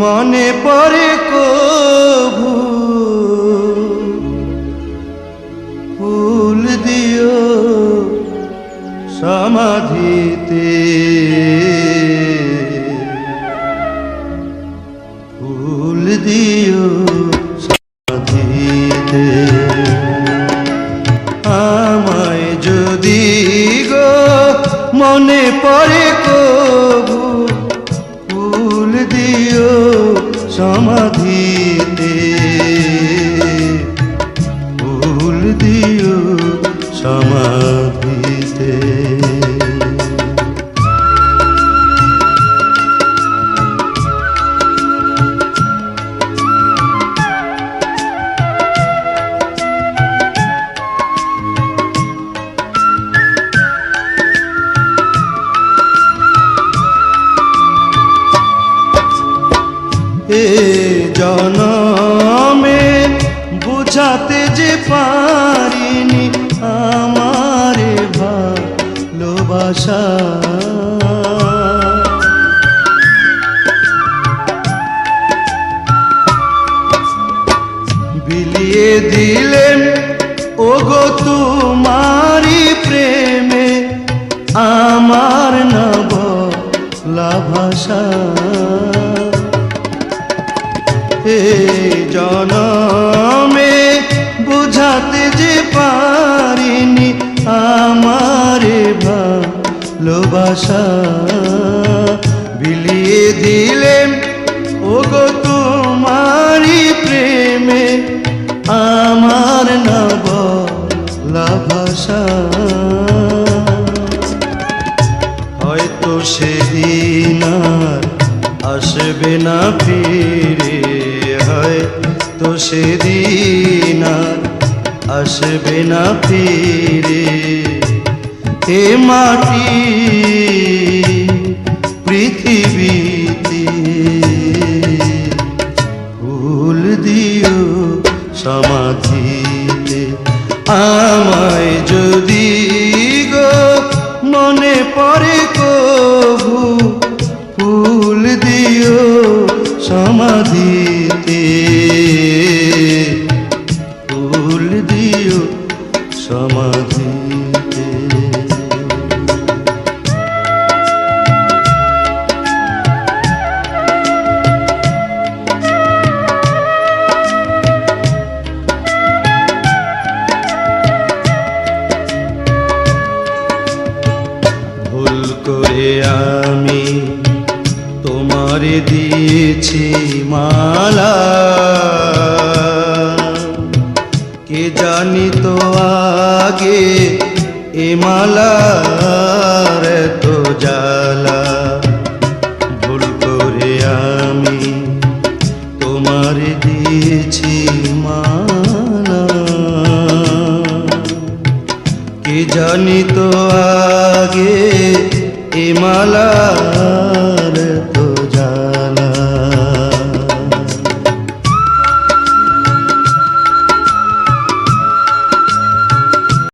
মনে পড়ে কভু। ফুল দিও সমাধিতে। ফুল দিও সমাধিতে। আমায় যদি গো মনে পড়ে কভু এ জনমে বুঝাতে যে পারিনি আমারে ভালোবাসা। বিলিয়ে দিলেন, ওগো তোমারি প্রেমে আমার নব ভাষা হে জনমে বুঝাতে যে পারিনি আমারে ভালোবাসা, বিলিয়ে দিলেন, ওগো তোমারি প্রেমে আমার নব ভাষা হয়তো সেদিন আসবে না ফিরে। হয়তো সেদিন আসবে না ফিরে। এ মাটি পৃথিবীতে। ফুল দিও সমাধিতে। আমায় যদি গো মনে পড়ে করে আমি তোমারে দিয়েছি মালা। কে জানি তো আগে এ মালার তো জালা ভুল করে আমি তোমারে দিয়েছি মালা। কে জানি তো আগে এ মালার